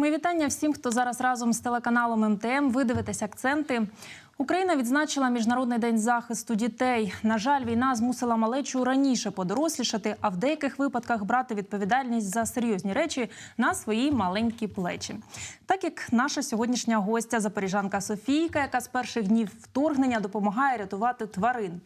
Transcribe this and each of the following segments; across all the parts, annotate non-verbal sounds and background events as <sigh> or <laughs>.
Мої вітання всім, хто зараз разом з телеканалом МТМ. Ви дивитесь акценти. Україна відзначила міжнародний день захисту дітей. На жаль, війна змусила малечу раніше подорослішати, а в деяких випадках брати відповідальність за серйозні речі на свої маленькі плечі. Так як наша сьогоднішня гостя, запоріжанка Софійка, яка з перших днів вторгнення допомагає рятувати тварин.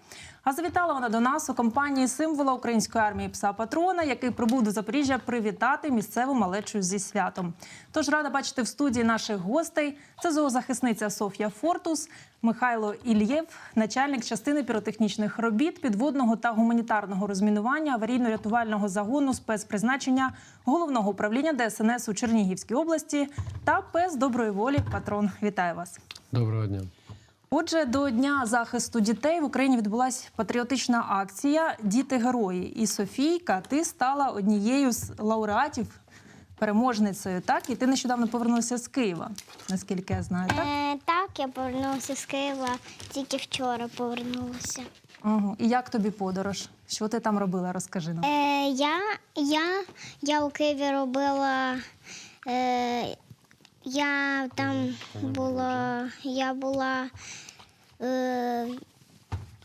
А завітала вона до нас у компанії символа української армії пса Патрона, який прибув до Запоріжжя привітати місцеву малечу зі святом. Тож рада бачити в студії наших гостей. Це зоозахисниця Софія Фортус, Михайло Ільєв, начальник частини піротехнічних робіт, підводного та гуманітарного розмінування аварійно-рятувального загону спецпризначення головного управління ДСНС у Чернігівській області та пес доброї волі Патрон. Вітаю вас. Доброго дня. Отже, до дня захисту дітей в Україні відбулася патріотична акція Діти герої. І Софійка, ти стала однією з лауреатів, переможницею. Так, і ти нещодавно повернулася з Києва, наскільки я знаю. Так Е, так, я повернулася з Києва, тільки вчора повернулася. угу. і як тобі подорож? Що ти там робила? Розкажи нам. Е, я, я, я у Києві робила. Е, я там була. Я була. Е,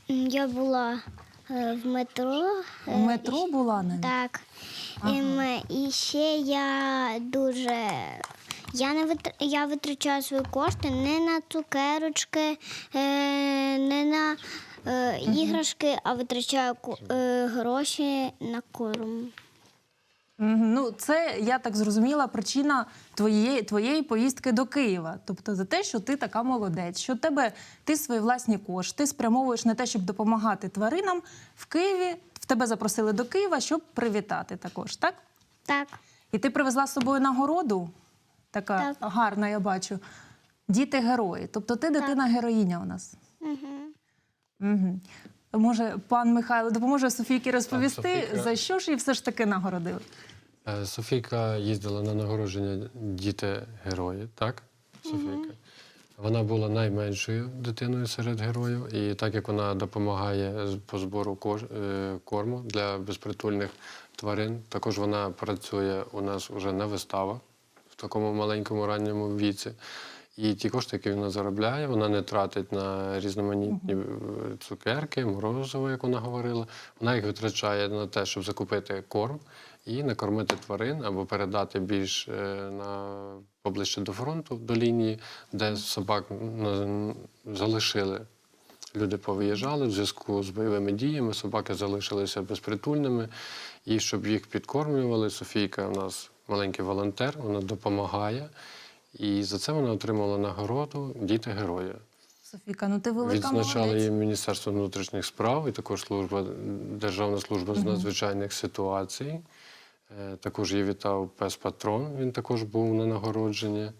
я була е, в метро. В е, метро була навіть? Так. Ем, і ще я дуже. Я не витр... я витрачаю свої кошти не на цукерочки, е, не на е, іграшки, а витрачаю е, гроші на корм. Ну, це я так зрозуміла, причина твоєї твоєї поїздки до Києва. Тобто за те, що ти така молодець, що тебе ти свої власні кошти спрямовуєш на те, щоб допомагати тваринам в Києві. Тебе запросили до Києва, щоб привітати також, так? Так. І ти привезла з собою нагороду, така Так. гарна, я бачу. Діти герої. Тобто ти дитина героїня у нас. Угу. Угу. Може, пан Михайло допоможе Софійки розповісти, Софійка. за що ж її все ж таки нагородили? Е, Софійка їздила на нагородження діти герої, так? Софійка. Вона була найменшою дитиною серед героїв, і так як вона допомагає по збору е, корму для безпритульних тварин, також вона працює у нас вже на виставах в такому маленькому ранньому віці. І ті кошти, які вона заробляє, вона не тратить на різноманітні е, цукерки, морозиво, як вона говорила. Вона їх витрачає на те, щоб закупити корм і накормити тварин або передати більш е, на поближче до фронту, до лінії, де собак залишили. Люди повиїжджали в зв'язку з бойовими діями, собаки залишилися безпритульними. І щоб їх підкормлювали, Софійка у нас маленький волонтер, вона допомагає. І за це вона отримала нагороду Діти герої. Софійка, ну ти велика Відзначали її Міністерство внутрішніх справ і також служба, Державна служба з надзвичайних ситуацій. Е, Також її вітав пес Патрон, він також був на нагородженні.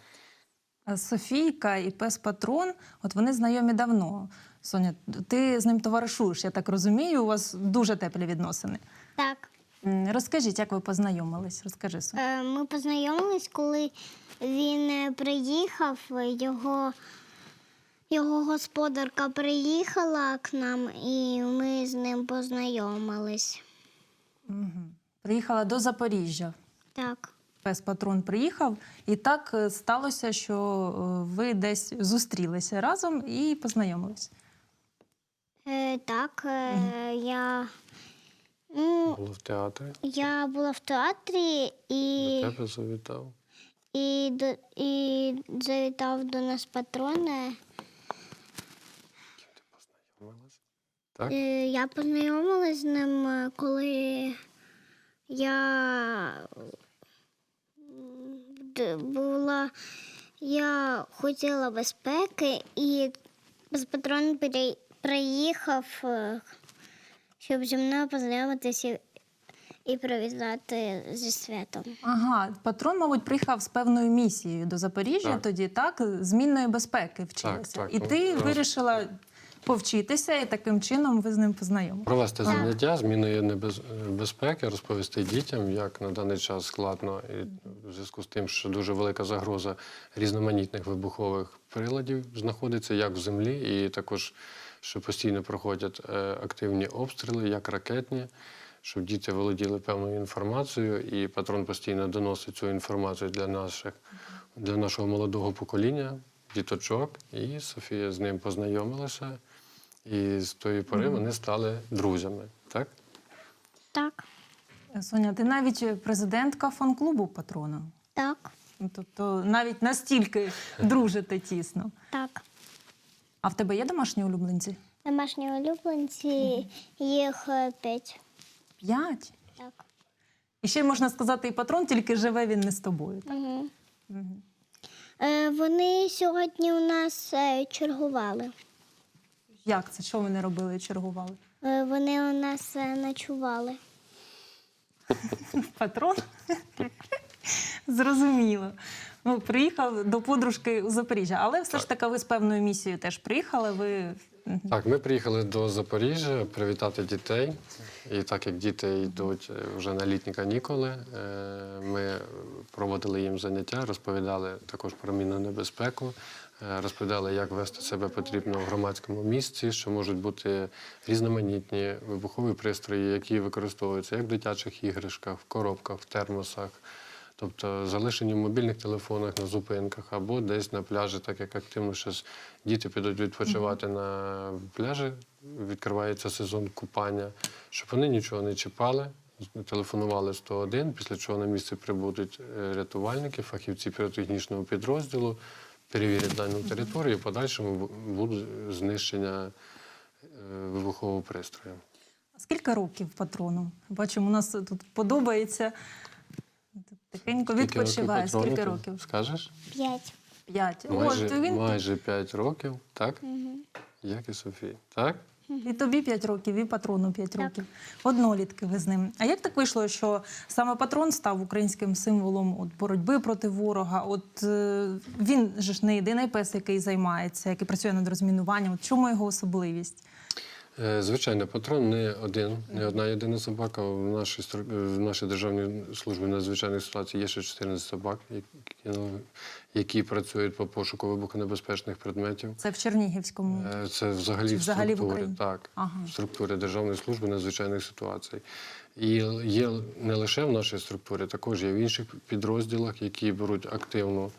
А Софійка і пес Патрон, от вони знайомі давно. Соня, ти з ним товаришуєш, я так розумію. У вас дуже теплі відносини. Так. Розкажіть, як ви познайомились? Розкажи Соня. Е, ми познайомились, коли він е, приїхав, е, його, його господарка приїхала к нам, і ми з ним познайомились. Мгм. Приїхала до Запоріжжя. Так. Пес Патрон приїхав, і так е, сталося, що е, ви десь зустрілися разом і познайомились. Е, так, е, я, ну, Було в театрі, я була в театрі і, до тебе завітав. і, до, і завітав до нас патрони. Познайомилась? Так? Е, Я познайомилась з ним, е, коли я була, я хотіла безпеки, і з патрон приїхав, е, щоб зі мною познайомитися і привітати зі святом. Ага, патрон, мабуть, приїхав з певною місією до Запоріжжя Так. тоді, так? Змінної безпеки вчилися. так, і ти вирішила повчитися, і таким чином ви з ним познайомилися. Провести заняття зміною небез- безпеки, розповісти дітям, як на даний час складно, і в зв'язку з тим, що дуже велика загроза різноманітних вибухових приладів знаходиться як в землі, і також що постійно проходять е, активні обстріли, як ракетні, щоб діти володіли певною інформацією, і патрон постійно доносить цю інформацію для наших, для нашого молодого покоління, діточок. І Софія з ним познайомилася. І з тої пори вони стали друзями. Так? Так, Соня, ти навіть президентка фан-клубу патрона. так, Тобто навіть настільки дружите тісно. так. А в тебе є домашні улюбленці? Домашні улюбленці їх е, п'ять. П'ять. Так. І ще можна сказати, і патрон, тільки живе він не з тобою. Так? Угу. Мгм. Е, вони сьогодні у нас е, чергували. Як це? Що вони робили? Чергували? Е, вони у нас е, ночували. <laughs> Патрон? Зрозуміло. Ну, приїхав до подружки у Запоріжжя, але все ж таки ви з певною місією теж приїхали. Ви Так, ми приїхали до Запоріжжя привітати дітей. І так як діти йдуть е, вже на літні канікули, е, ми проводили їм заняття, розповідали також про мінну небезпеку, розповідали, як вести себе потрібно в громадському місці, що можуть бути різноманітні вибухові пристрої, які використовуються як в дитячих іграшках, в коробках, в термосах. Тобто залишені в мобільних телефонах на зупинках або десь на пляжі, так як активно зараз діти підуть відпочивати на пляжі, відкривається сезон купання, щоб вони нічого не чіпали, телефонували 101, після чого на місце прибудуть е, рятувальники, фахівці піротехнічного підрозділу, перевірять дану територію і в подальшому бу- буде знищення е, вибухового пристрою. скільки років патрону? Бачимо, у нас тут подобається. Тихенько відпочиває. Скільки Скільки років? років? Скажеш? П'ять. П'ять. Майже, От він майже п'ять років, так? Угу. Як і Софія, так? І тобі 5 років, і патрону 5 Так. років. Однолітки ви з ним. А як так вийшло, що саме патрон став українським символом от, боротьби проти ворога? От е, він же ж не єдиний пес, який займається, який працює над розмінуванням. От чому його особливість? Е, Звичайно, патрон не один, не одна єдина собака. В нашій стру- в нашій державній службі надзвичайних ситуацій є ще 14 собак, які, ну, які працюють по пошуку вибухонебезпечних предметів. Це в Чернігівському. Е, Це взагалі, взагалі в структурі, Україні? так, Ага. в структурі Державної служби надзвичайних ситуацій. І є не лише в нашій структурі, також є в інших підрозділах, які беруть активну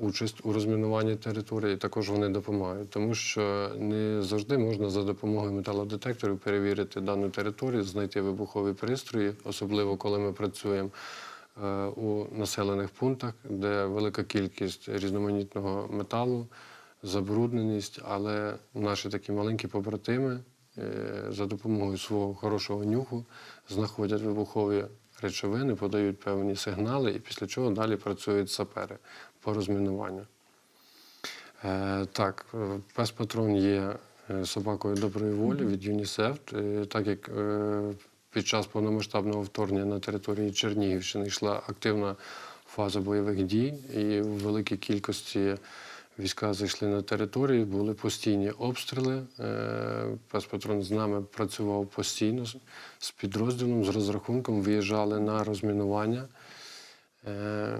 участь у розмінуванні території. Також вони допомагають, тому що не завжди можна за допомогою металодетекторів перевірити дану територію, знайти вибухові пристрої, особливо коли ми працюємо. е, У населених пунктах, де велика кількість різноманітного металу, забрудненість, але наші такі маленькі побратими е, за допомогою свого хорошого нюху знаходять вибухові речовини, подають певні сигнали, і після чого далі працюють сапери по розмінуванню. Е, Так, е, пес патрон є е, собакою доброї волі від ЮНІСЕФ, так як під час повномасштабного вторгнення на території Чернігівщини йшла активна фаза бойових дій, і в великій кількості війська зайшли на територію, були постійні обстріли. Пес патрон з нами працював постійно з підрозділом, з розрахунком, виїжджали на розмінування. Е,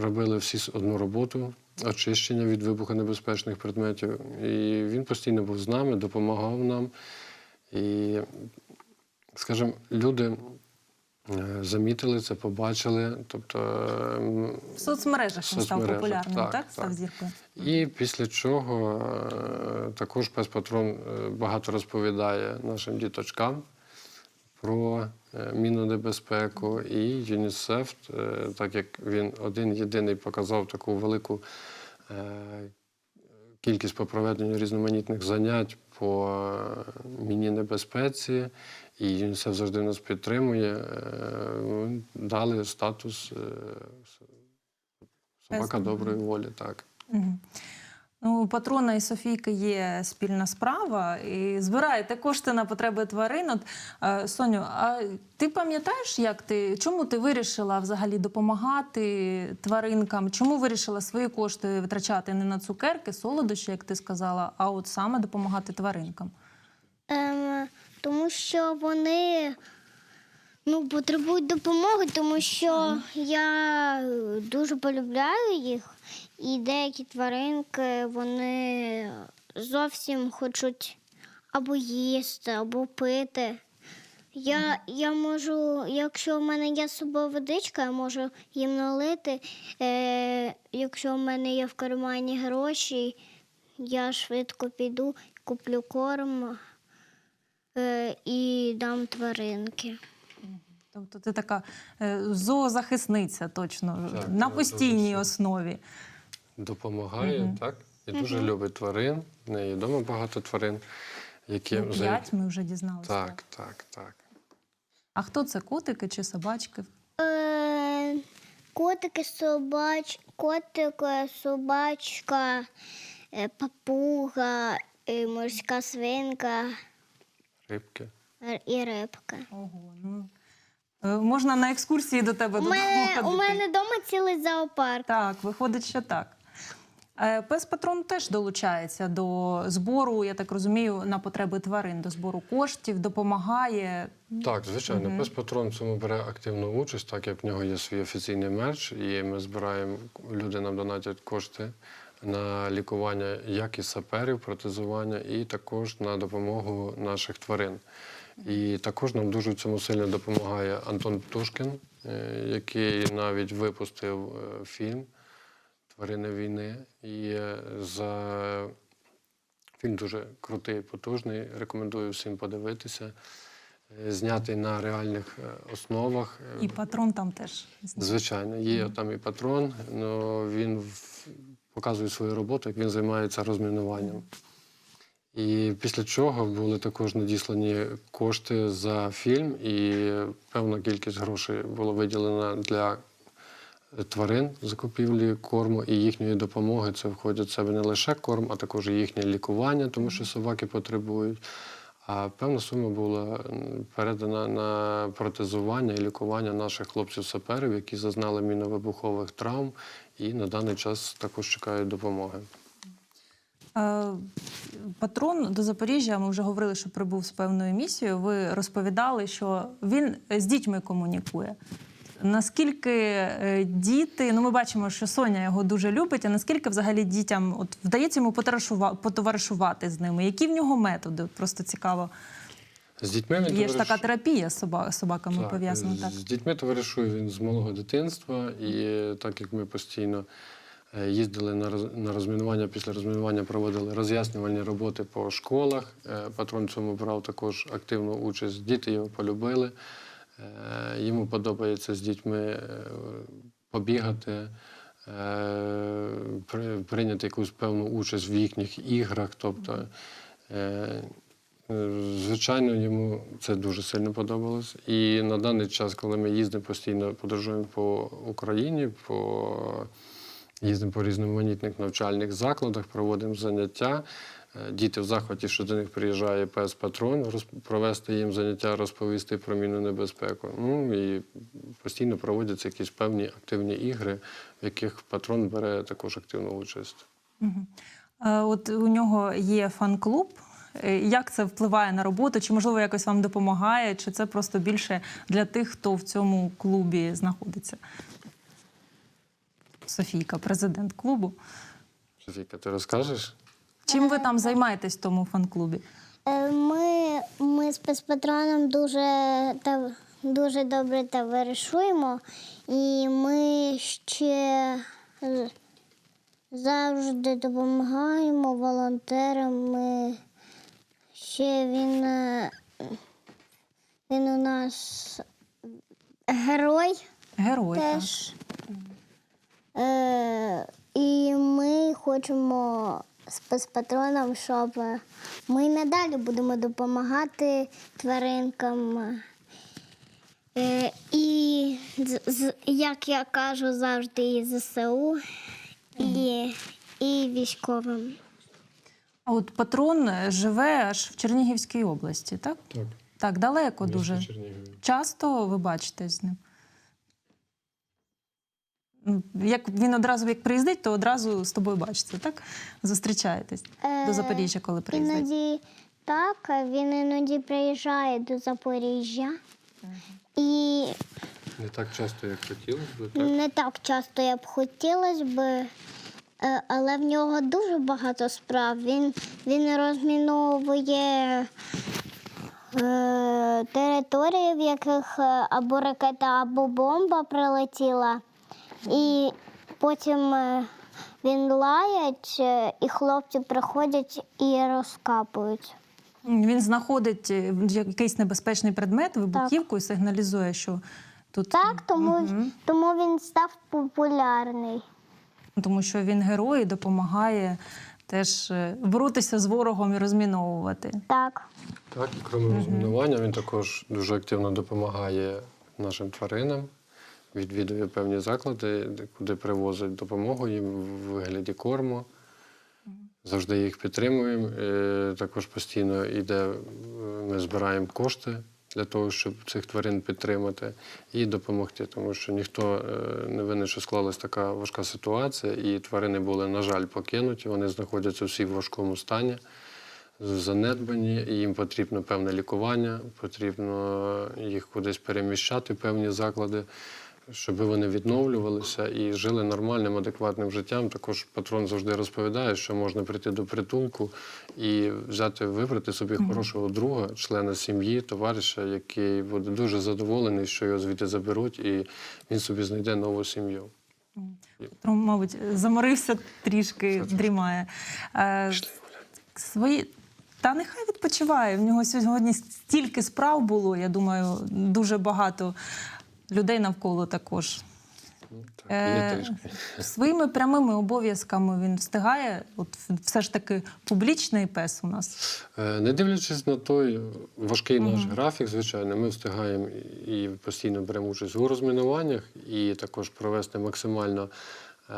робили всі одну роботу, очищення від вибухонебезпечних предметів. І він постійно був з нами, допомагав нам. І, скажімо, люди е, замітили це, побачили. Тобто, В соцмережах він став популярним, так? так, Став зіркою. і після чого е, також пес патрон багато розповідає нашим діточкам про е, мінну небезпеку. І ЮНІСЕФ, е, так як він один єдиний показав таку велику е, кількість по проведенню різноманітних занять по е, мінній небезпеці, і ЮНІСЕФ завжди нас підтримує. е, Дали статус собака доброї волі. Так. Ну, у патрона і Софійки є спільна справа, і збираєте кошти на потреби тварин. От, е, Соню, а ти пам'ятаєш, як ти чому ти вирішила взагалі допомагати тваринкам? Чому вирішила свої кошти витрачати не на цукерки, солодощі, як ти сказала, а от саме допомагати тваринкам? Ем, тому що вони ну, потребують допомоги, тому що я дуже полюбляю їх, і деякі тваринки вони зовсім хочуть або їсти, або пити. Я, я можу, якщо в мене є з собою водичка, я можу їм налити. Е, якщо в мене є в кармані гроші, я швидко піду, куплю корм е, і дам тваринки. Тобто ти така е, зоозахисниця точно Так, на постійній основі. Допомагає, так? І дуже любить тварин. В неї вдома багато тварин, які Ну, П'ять ми вже дізналися. Так, так, так. А хто це котики чи собачки? Е, котики, собач, котик, е, собачка, е, папуга, морська свинка Рибки. і рибка. Ого, ну е, можна на екскурсії до тебе у мене вдома цілий зоопарк. Так, виходить, що так. Е, Пес Патрон теж долучається до збору, я так розумію, на потреби тварин, до збору коштів, допомагає. Так, звичайно, пес патрон в цьому бере активну участь, так як в нього є свій офіційний мерч, і ми збираємо, люди нам донатять кошти на лікування як і саперів, протезування, і також на допомогу наших тварин. І також нам дуже в цьому сильно допомагає Антон Птушкін, е, який навіть випустив е, фільм Тварини війни. І е, за фільм дуже крутий, потужний. Рекомендую всім подивитися. Е, Знятий на реальних е, основах. І патрон там теж. Звичайно, є там і патрон, але він показує свою роботу, як він займається розмінуванням. І після чого були також надіслані кошти за фільм, і певна кількість грошей було виділена для тварин закупівлі корму і їхньої допомоги. Це входить в себе не лише корм, а також їхнє лікування, тому що собаки потребують. А певна сума була передана на протезування і лікування наших хлопців-саперів, які зазнали міновибухових травм і на даний час також чекають допомоги. Патрон до Запоріжжя, ми вже говорили, що прибув з певною місією. Ви розповідали, що він з дітьми комунікує. Наскільки е, діти, ну ми бачимо, що Соня його дуже любить, а наскільки взагалі дітям от, вдається йому потоваришува- потоваришувати з ними? Які в нього методи? Просто цікаво. З дітьми він Є ж така терапія з собаками Так, пов'язана. Так. З дітьми товаришує він з малого дитинства, і е, так як ми постійно е, їздили на роз- на розмінування, після розмінування проводили роз'яснювальні роботи по школах. Патрон в цьому брав також активну участь. Діти його полюбили. Е, Йому подобається з дітьми е, побігати. е, Прийняти якусь певну участь в їхніх іграх. Тобто, Звичайно, йому це дуже сильно подобалось. І на даний час, коли ми їздимо постійно, подорожуємо по Україні, по... їздимо по різноманітних навчальних закладах, проводимо заняття. Е, Діти в захваті, що до них приїжджає пес патрон, провести їм заняття, розповісти про мінну небезпеку. Ну і постійно проводяться якісь певні активні ігри, в яких патрон бере також активну участь. Е, От у нього є фан-клуб. Е, Як це впливає на роботу? Чи можливо якось вам допомагає, чи це просто більше для тих, хто в цьому клубі знаходиться? Софійка, президент клубу. Софійка, ти розкажеш? Чим ви там займаєтесь в тому фан-клубі? Е, Ми, ми з паспатроном дуже, та, дуже добре товаришуємо, і ми ще завжди допомагаємо волонтерам. Ми ще він, е, він у нас герой Герой. так. Е, і ми хочемо з паспатроном, щоб ми й надалі будемо допомагати тваринкам. Е, і, як я кажу, завжди і ЗСУ, і, і військовим. А от патрон е, живе аж в Чернігівській області, так? Так. Так, далеко дуже. Часто ви бачитесь з ним? Як він одразу як приїздить, то одразу з тобою бачиться, так? Зустрічаєтесь Е, до Запоріжжя, коли приїздить. Іноді так, він іноді приїжджає до Запоріжжя. І Не так часто, як хотілося б, так? Не так часто я б хотілося б, е, але в нього дуже багато справ. Він, він розміновує е, е, території, в яких е, або ракета, або бомба прилетіла. І потім е, він лаять, е, і хлопці приходять і розкапують. Він знаходить е, якийсь небезпечний предмет, вибухівку і сигналізує, що тут Так, тому, Мгм. тому він став популярний. тому що він герой і допомагає теж боротися з ворогом і розміновувати. Так. Так, крім розмінування, він також дуже активно допомагає нашим тваринам, відвідує певні заклади, куди привозять допомогу їм в вигляді корму. Завжди їх підтримуємо. Е, Також постійно йде, е, ми збираємо кошти для того, щоб цих тварин підтримати і допомогти, тому що ніхто е, не винен, що склалась така важка ситуація, і тварини були, на жаль, покинуті. Вони знаходяться всі в важкому стані занедбані, і їм потрібно певне лікування, потрібно їх кудись переміщати певні заклади, щоб вони відновлювалися і жили нормальним, адекватним життям. Також патрон завжди розповідає, що можна прийти до притулку і взяти, вибрати собі хорошого друга, члена сім'ї, товариша, який буде дуже задоволений, що його звідти заберуть, і він собі знайде нову сім'ю. Петро, мабуть, заморився трішки, дрімає. Е, свої... Та нехай відпочиває. В нього сьогодні стільки справ було. Я думаю, дуже багато людей навколо також. Ну, Так, Е. Своїми прямими обов'язками він встигає. От все ж таки публічний пес у нас. Е, Не дивлячись на той важкий наш графік, звичайно, ми встигаємо і постійно беремо участь у розмінуваннях і також провести максимально е,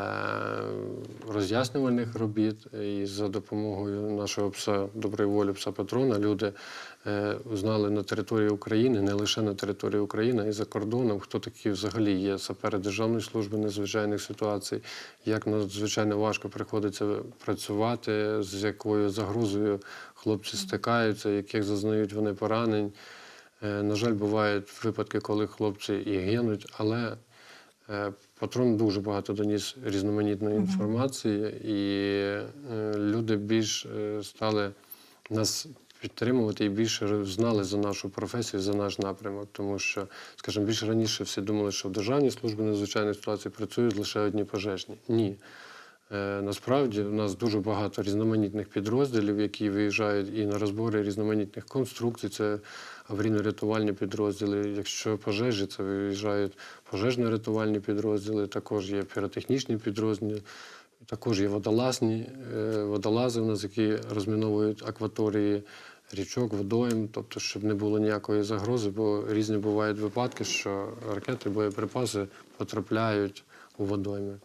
роз'яснювальних робіт. І за допомогою нашого пса доброї волі, пса патрона, люди е, узнали на території України, не лише на території України, а й за кордоном, хто такі взагалі є сапери Державної служби надзвичайних ситуацій, як надзвичайно важко приходиться працювати, з якою загрозою хлопці стикаються, яких зазнають вони поранень. Е, На жаль, бувають випадки, коли хлопці і гинуть, але е, патрон дуже багато доніс різноманітної інформації, і люди більш стали нас підтримувати і більше знали за нашу професію, за наш напрямок. Тому що, скажімо, більш раніше всі думали, що в Державній службі надзвичайних ситуацій працюють лише одні пожежні. Ні. Е, Насправді у нас дуже багато різноманітних підрозділів, які виїжджають і на розбори різноманітних конструкцій. Це аварійно-рятувальні підрозділи. Якщо пожежі, це виїжджають пожежно-рятувальні підрозділи, також є піротехнічні підрозділи, також є водолазні е, водолази, у нас, які розміновують акваторії річок, водойм, тобто, щоб не було ніякої загрози, бо різні бувають випадки, що ракети, боєприпаси потрапляють у водойми.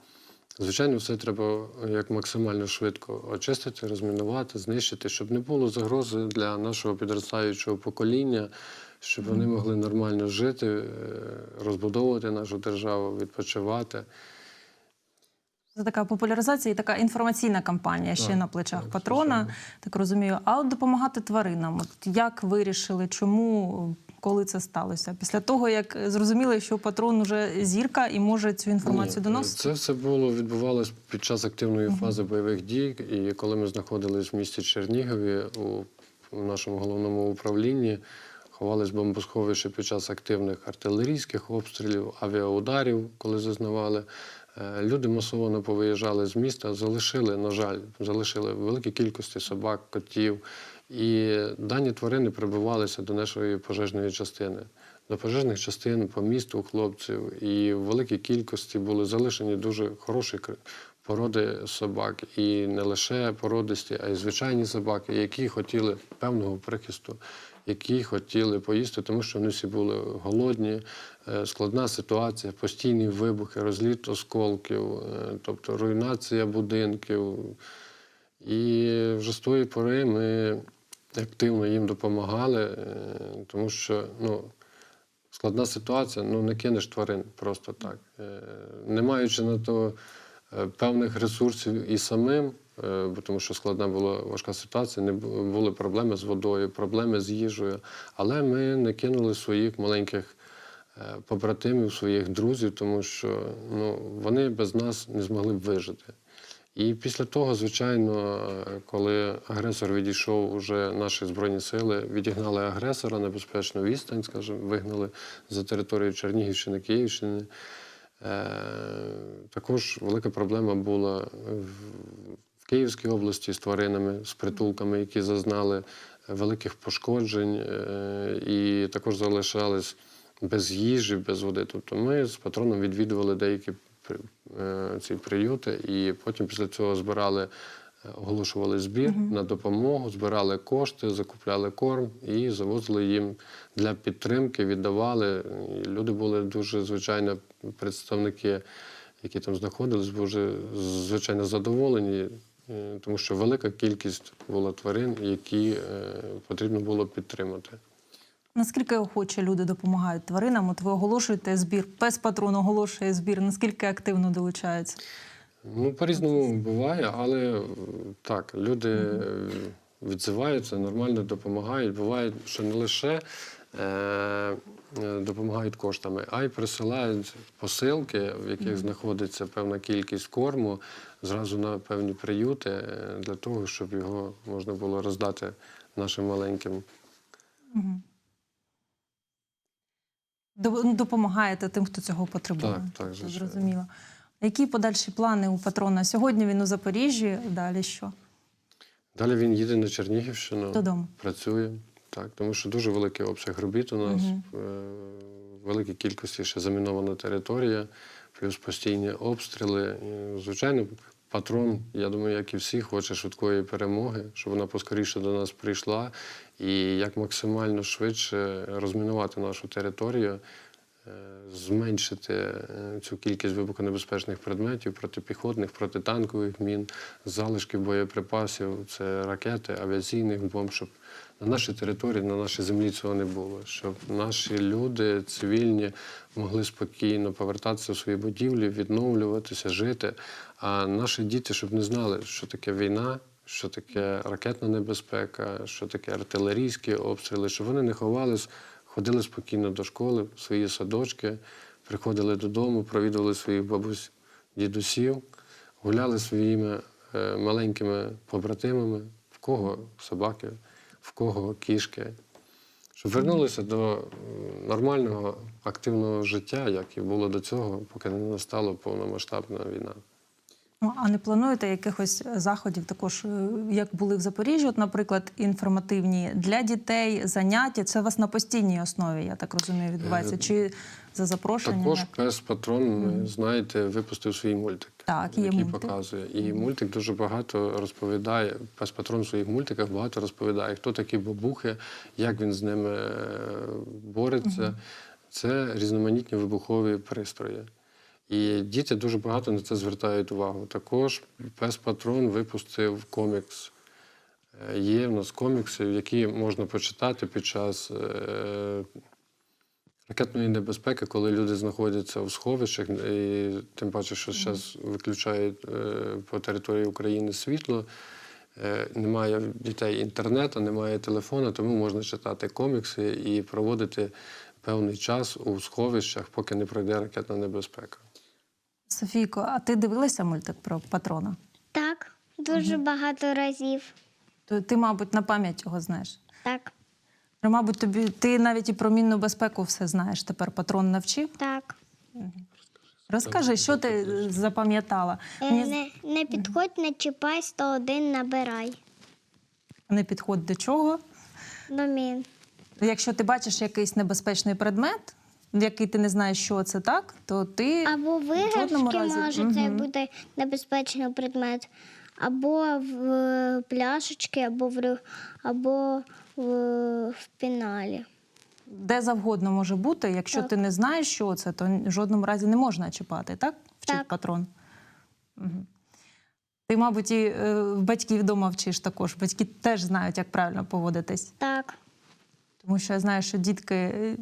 Звичайно, все треба як максимально швидко очистити, розмінувати, знищити, щоб не було загрози для нашого підростаючого покоління, щоб вони могли нормально жити, е, розбудовувати нашу державу, відпочивати. Це така популяризація і така інформаційна кампанія ще Так, на плечах так, патрона, звичайно. так розумію. А от допомагати тваринам, от як вирішили, чому, коли це сталося? Після того, як зрозуміли, що патрон вже зірка і може цю інформацію Ні, доносити? Це все було відбувалось під час активної фази бойових дій. І коли ми знаходились в місті Чернігові у, у нашому головному управлінні, ховались бомбосховище під час активних артилерійських обстрілів, авіаударів, коли зазнавали. Е, Люди масово повиїжджали з міста, залишили, на жаль, залишили великі кількості собак, котів. І дані тварини прибивалися до нашої пожежної частини. До пожежних частин по місту хлопців. І в великій кількості були залишені дуже хороші породи собак. І не лише породисті, а й звичайні собаки, які хотіли певного прихисту, які хотіли поїсти, тому що вони всі були голодні, е, складна ситуація, постійні вибухи, розліт осколків, е, тобто руйнація будинків. І вже з тої пори ми активно їм допомагали, е, тому що ну, складна ситуація, ну не кинеш тварин просто так. Не маючи на то певних ресурсів і самим, тому що складна була важка ситуація, не були проблеми з водою, проблеми з їжею. Але ми не кинули своїх маленьких е, побратимів, своїх друзів, тому що ну, вони без нас не змогли б вижити. І після того, звичайно, е, коли агресор відійшов, уже наші збройні сили відігнали агресора на безпечну відстань, скажімо, вигнали за територію Чернігівщини, Київщини. Е, Також велика проблема була в Київській області з тваринами, з притулками, які зазнали великих пошкоджень е, і також залишались без їжі, без води. Тобто ми з патроном відвідували деякі е, ці приюти, і потім після цього збирали, е, оголошували збір на допомогу, збирали кошти, закупляли корм і завозили їм для підтримки, віддавали. І люди були дуже звичайно представники, які там знаходились, дуже звичайно задоволені. Е, Тому що велика кількість була тварин, які е, потрібно було підтримати. Наскільки охоче люди допомагають тваринам? От ви оголошуєте збір, пес патрон оголошує збір. Наскільки активно долучаються? Ну, по-різному буває, але е, так, люди відзиваються, нормально допомагають. Буває, що не лише е, допомагають коштами, а й присилають посилки, в яких знаходиться певна кількість корму, зразу на певні приюти, е, для того, щоб його можна було роздати нашим маленьким. Ну, Допомагаєте тим, хто цього потребує. Так, так, звичайно. зрозуміло. Які подальші плани у патрона? Сьогодні він у Запоріжжі, далі що? Далі він їде на Чернігівщину. Додому. Працює, так, тому що дуже великий обсяг робіт у нас, Мгм. е, великій кількості ще замінована територія, плюс постійні обстріли. Звичайно, патрон, я думаю, як і всі, хоче швидкої перемоги, щоб вона поскоріше до нас прийшла і як максимально швидше розмінувати нашу територію. е, Зменшити е, цю кількість вибухонебезпечних предметів, протипіхотних, протитанкових мін, залишків боєприпасів, це ракети, авіаційних бомб, щоб на нашій території, на нашій землі цього не було, щоб наші люди цивільні могли спокійно повертатися в свої будівлі, відновлюватися, жити. А наші діти, щоб не знали, що таке війна, що таке ракетна небезпека, що таке артилерійські обстріли, щоб вони не ховались, ходили спокійно до школи, в свої садочки, приходили додому, провідували своїх бабусь, дідусів, гуляли своїми е, маленькими побратимами, в кого собаки, в кого кішки. Щоб вернулися до нормального активного життя, як і було до цього, поки не настала повномасштабна війна. Ну, А не плануєте якихось заходів, також е, як були в Запоріжжі, от, наприклад, інформативні для дітей, заняття? Це у вас на постійній основі, я так розумію, відбувається? Е, Чи за запрошенням? Також пес патрон, ви знаєте, випустив свій мультик, Так, є який мультик. показує. І мультик дуже багато розповідає. Пес патрон в своїх мультиках багато розповідає, хто такі бабухи, як він з ними е, бореться. Це різноманітні вибухові пристрої. І діти дуже багато на це звертають увагу. Також пес патрон випустив комікс. Е, Є в нас комікси, які можна почитати під час е, ракетної небезпеки, коли люди знаходяться в сховищах, і тим паче, що зараз виключають е, по території України світло. Немає дітей інтернету, немає телефону, тому можна читати комікси і проводити певний час у сховищах, поки не пройде ракетна небезпека. Софійко, а ти дивилася мультик про патрона? Так, дуже багато разів. То ти, мабуть, на пам'ять його знаєш. Так, Ну, Мабуть, тобі ти навіть і про мінну безпеку все знаєш. Тепер патрон навчив. так. Розкажи, що ти запам'ятала? Е, Мені з- Не, не підходь, не чіпай, 101 набирай. не підходить до чого. Домін. Якщо ти бачиш якийсь небезпечний предмет, який ти не знаєш, що це так, то ти Або виграшки разі- може це Мгм. бути небезпечний предмет, або в е, пляшечки, або в, або в, в піналі. де завгодно може бути. Якщо Так. ти не знаєш, що це, то в жодному разі не можна чіпати, так? Вчить Так. патрон. Угу. Ти, мабуть, і е, батьків вдома вчиш також. Батьки теж знають, як правильно поводитись. Так, Тому що я знаю, що дітки е,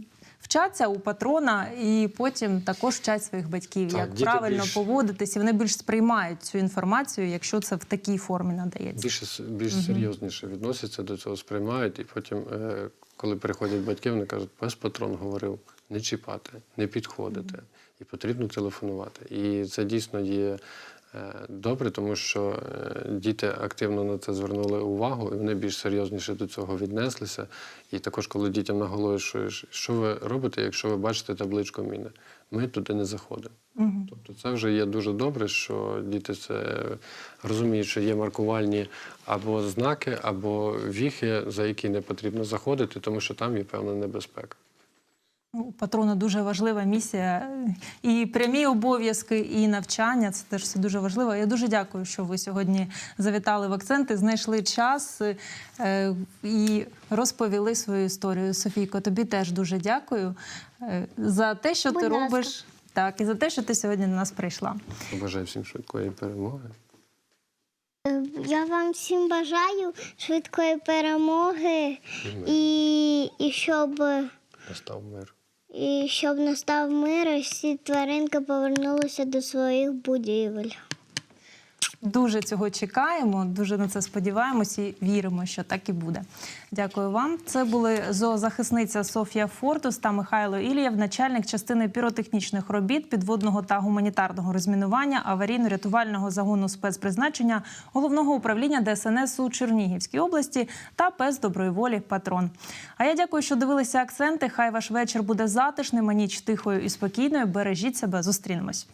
вчаться у патрона і потім також вчать своїх батьків, Так, як правильно більш- поводитись, і вони більш сприймають цю інформацію, якщо це в такій формі надається. Більше, більш серйозніше відносяться до цього, сприймають, і потім, е, коли приходять батьки, вони кажуть, пес патрон говорив не чіпати, не підходити, і потрібно телефонувати. І це дійсно є добре, тому що е, діти активно на це звернули увагу, і вони більш серйозніше до цього віднеслися. І також, коли дітям наголошуєш, що ви робите, якщо ви бачите табличку міни, ми туди не заходимо. Тобто це вже є дуже добре, що діти це розуміють, що є маркувальні або знаки, або віхи, за які не потрібно заходити, тому що там є певна небезпека. У патрона дуже важлива місія. І прямі обов'язки, і навчання це теж все дуже важливо. Я дуже дякую, що ви сьогодні завітали в акценти, знайшли час е, і розповіли свою історію. Софійко, тобі теж дуже дякую е, за те, що Будь ти ласка. робиш. Так, і за те, що ти сьогодні до нас прийшла. Побажаю всім швидкої перемоги. Е, Я вам всім бажаю швидкої перемоги і, і щоб. Настав мир. І щоб настав мир, всі тваринки повернулися до своїх будівель. Дуже цього чекаємо, дуже на це сподіваємось і віримо, що так і буде. Дякую вам. Це були зоозахисниця Софія Фортус та Михайло Ілієв, начальник частини піротехнічних робіт, підводного та гуманітарного розмінування аварійно-рятувального загону спецпризначення головного управління ДСНС у Чернігівській області та пес доброї волі патрон. А я дякую, що дивилися акценти. Хай ваш вечір буде затишним, а ніч тихою і спокійною. Бережіть себе, зустрінемось.